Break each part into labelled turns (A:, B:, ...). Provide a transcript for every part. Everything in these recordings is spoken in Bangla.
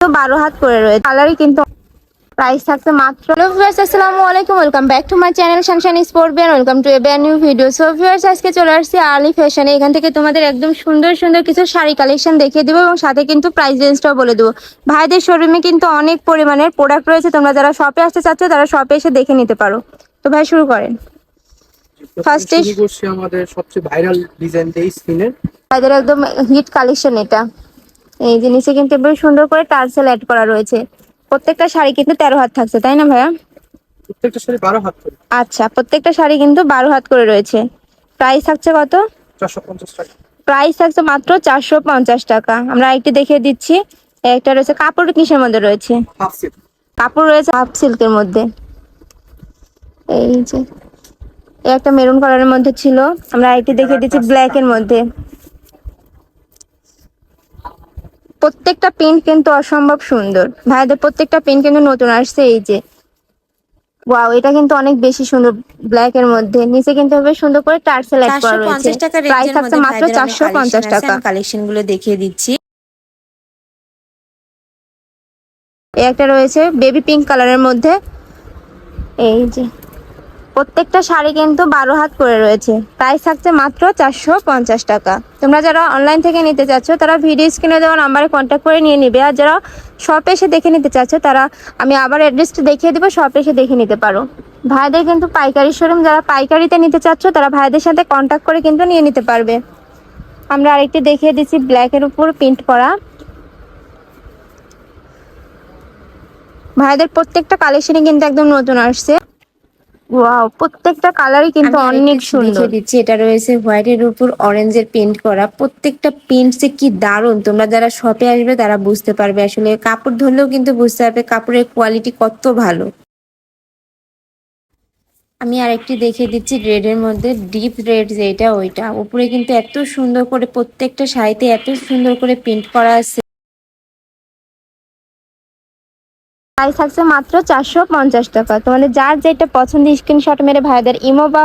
A: তো বারো হাত করে রয়েছে। কালারই কিন্তু প্রাইস থাকছে মাত্র। হ্যালো ভিউয়ার্স আসসালামু আলাইকুম। Welcome back to my channel সানশান sport ban welcome to a brand new video so viewers আজকে চলে আসছি আর্লি ফ্যাশনে। এখান থেকে তোমাদের একদম সুন্দর সুন্দর কিছু শাড়ি কালেকশন দেখিয়ে দেবো এবং সাথে কিন্তু প্রাইস রেঞ্জটাও বলে দেবো। ভাইদের শোরুমে কিন্তু অনেক পরিমাণের প্রোডাক্ট রয়েছে। তোমরা যারা শপে আসতে চাচ্ছ তারা শপে এসে দেখে নিতে পারো। তো ভাই শুরু করেন।
B: করছি আমাদের সবচেয়ে ভাইরাল ডিজাইন দিয়ে স্ক্রিনের
A: ভাইদের একদম হিট কালেকশন এটা। এই যে নিচে কিন্তু বেশ সুন্দর করে টার্সেল অ্যাড করা রয়েছে। প্রত্যেকটা শাড়ি কিন্তু তেরো হাত থাকছে তাই না ভাইয়া?
B: প্রত্যেকটা শাড়ি বারো হাত করে।
A: আচ্ছা প্রত্যেকটা শাড়ি কিন্তু বারো হাত করে রয়েছে। প্রাইস থাকছে কত?
B: চারশো পঞ্চাশ টাকা।
A: প্রাইস থাকছে মাত্র চারশো পঞ্চাশ টাকা। আমরা একটি দেখিয়ে দিচ্ছি। একটা রয়েছে কাপড় কিসের মধ্যে রয়েছে? কাপড় রয়েছে হাফ সিল্কের মধ্যে। এই যে একটা মেরুন কালারের মধ্যে ছিল। আমরা একটি দেখিয়ে দিচ্ছি ব্ল্যাক এর মধ্যে। প্রত্যেকটা প্রিন্ট কিন্তু অসম্ভব সুন্দর। ভাইদের প্রত্যেকটা প্রিন্ট কিন্তু নতুন আসছে এই যে। ওয়াও এটা কিন্তু অনেক বেশি সুন্দর ব্ল্যাক এর মধ্যে। নিচে কিন্তু বেশ সুন্দর করে টার্সেল অ্যাড করা রয়েছে। প্রাইস থাকছে মাত্র
C: ভাইদের
A: চারশো পঞ্চাশ টাকা।
C: কালেকশনগুলো দেখিয়ে দিচ্ছি।
A: এই একটা রয়েছে বেবি পিঙ্ক কালারের মধ্যে। এই যে। প্রত্যেকটা শাড়ি কিন্তু বারো হাত করে রয়েছে। প্রাইস থাকছে মাত্র চারশো পঞ্চাশ টাকা। তোমরা যারা অনলাইন থেকে নিতে চাচ্ছ, তারা ভিডিও স্ক্রিনে দেওয়া নাম্বারে কন্ট্যাক্ট করে নিয়ে নিবে। আর যারা শপে এসে দেখে নিতে চাচ্ছ, তারা আমি আবার অ্যাড্রেসটা দেখিয়ে দেবো শপে এসে দেখে নিতে পারো। ভাইদের কিন্তু পাইকারি শোরুম যারা পাইকারিতে নিতে চাচ্ছ, তারা ভাইদের সাথে কন্ট্যাক্ট করে কিন্তু নিয়ে নিতে পারবে। আমরা আরেকটি দেখিয়ে দিচ্ছি ব্ল্যাকের উপর প্রিন্ট করা। ভাইদের প্রত্যেকটা কালেকশনই কিন্তু একদম নতুন আসছে। ওয়াও প্রত্যেকটা কালারই কিন্তু অনেক সুন্দর।
C: দেখিয়ে দিচ্ছি এটা রয়েছে হোয়াইটের উপর অরেঞ্জের পেন্ট করা। প্রত্যেকটা পেন্ট যে কি দারুণ তোমরা যারা শপে আসবে তারা বুঝতে পারবে। আসলে কাপড় ধরলেও কিন্তু বুঝতে পারবে কাপড়ের কোয়ালিটি কত ভালো। আমি আরেকটি দেখিয়ে দিচ্ছি রেডের মধ্যে ডিপ রেড যেটা ওইটা। উপরে কিন্তু এত সুন্দর করে প্রত্যেকটা শাড়িতে এত সুন্দর করে প্রিন্ট করা আছে।
A: প্রাইস থাকছে মাত্র চারশো পঞ্চাশ টাকা। তোমাদের যার যেটা পছন্দ স্ক্রিনশট মেরে ভাইদের ইমো বা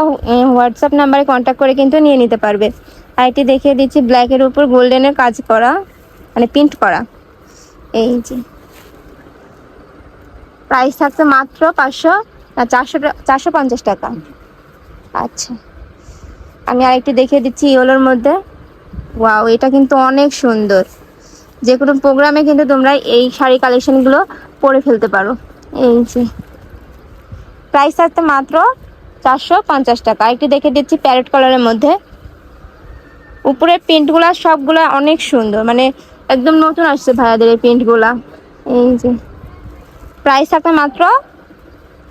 A: হোয়াটসঅ্যাপ নাম্বারে কন্ট্যাক্ট করে কিন্তু নিয়ে নিতে পারবে। আর এটি দেখিয়ে দিচ্ছি ব্ল্যাকের উপর গোল্ডেনের কাজ করা মানে প্রিন্ট করা। এই যে। প্রাইস থাকছে মাত্র পাঁচশো চারশো চারশো পঞ্চাশ টাকা। আচ্ছা। আমি আরেকটি দেখিয়ে দিচ্ছি ইয়েলোর মধ্যে। ওয়াও এটা কিন্তু অনেক সুন্দর। যে কোনো প্রোগ্রামে কিন্তু তোমরা এই শাড়ি কালেকশনগুলো পরে ফেলতে পারো। এই যে। প্রাইস থাকতে মাত্র চারশো পঞ্চাশ টাকা। একটি দেখে দিচ্ছি প্যারেট কালারের মধ্যে। উপরের প্রিন্টগুলো সবগুলো অনেক সুন্দর। মানে একদম নতুন আসছে ভাইয়াদের এই প্রিন্টগুলা এই যে। প্রাইস থাকতে মাত্র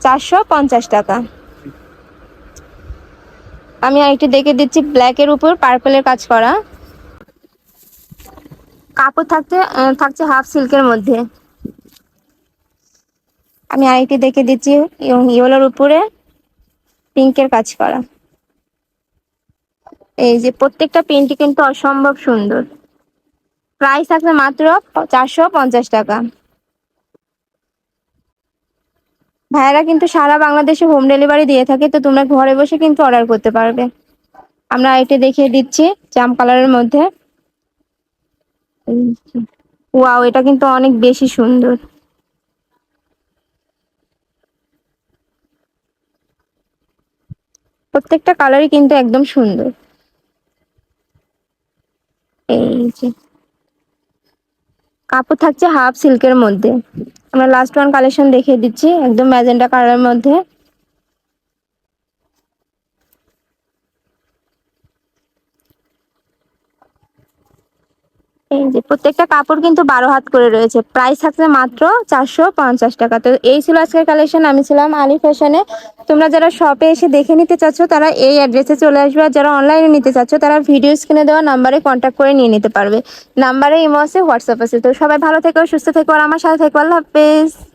A: চারশো পঞ্চাশ টাকা। আমি আরেকটি দেখে দিচ্ছি ব্ল্যাকের উপর পার্পলের কাজ করা। কাপড় আহ, থাকছে হাফ সিল্কের মধ্যে। আমি আরেকটি দেখে দিচ্ছি ইয়েলোর উপরে পিঙ্কের কাজ করা। এই যে প্রত্যেকটা প্রিন্টই কিন্তু অসম্ভব সুন্দর। প্রাইস থাকছে মাত্র চারশো পঞ্চাশ টাকা। ভাইয়েরা কিন্তু সারা বাংলাদেশে হোম ডেলিভারি দিয়ে থাকে, তো তোমরা ঘরে বসে কিন্তু অর্ডার করতে পারবে। আমরা এটি দেখিয়ে দিচ্ছি, জাম কালারের মধ্যে। ওয়াও এটা কিন্তু অনেক বেশি সুন্দর। প্রত্যেকটা কালারই কিন্তু একদম সুন্দর। এই যে। কাপড় থাকছে হাফ সিল্কের মধ্যে। আমরা লাস্ট ওয়ান কালেকশন দেখিয়ে দিচ্ছি, একদম ম্যাজেন্টা কালারের মধ্যে। প্রত্যেকটা কাপড় কিন্তু বারো হাত করে রয়েছে। প্রাইস থাকছে মাত্র চারশো পঞ্চাশ টাকা। তো এই ছিল আজকের কালেকশন আমি ছিলাম আলি ফ্যাশনে তোমরা যারা শপে এসে দেখে নিতে চাচ্ছ, তারা এই অ্যাড্রেসে চলে আসবে। আর যারা অনলাইনে নিতে চাচ্ছ, তারা ভিডিও স্ক্রিনে দেওয়া নাম্বারে কন্ট্যাক্ট করে নিয়ে নিতে পারবে। নাম্বারে ইমো আছে হোয়াটসঅ্যাপ আছে। তো সবাই ভালো থেকো, সুস্থ থেকো। আর আমার সাথে থেকো। আল্লাহ হাফেজ।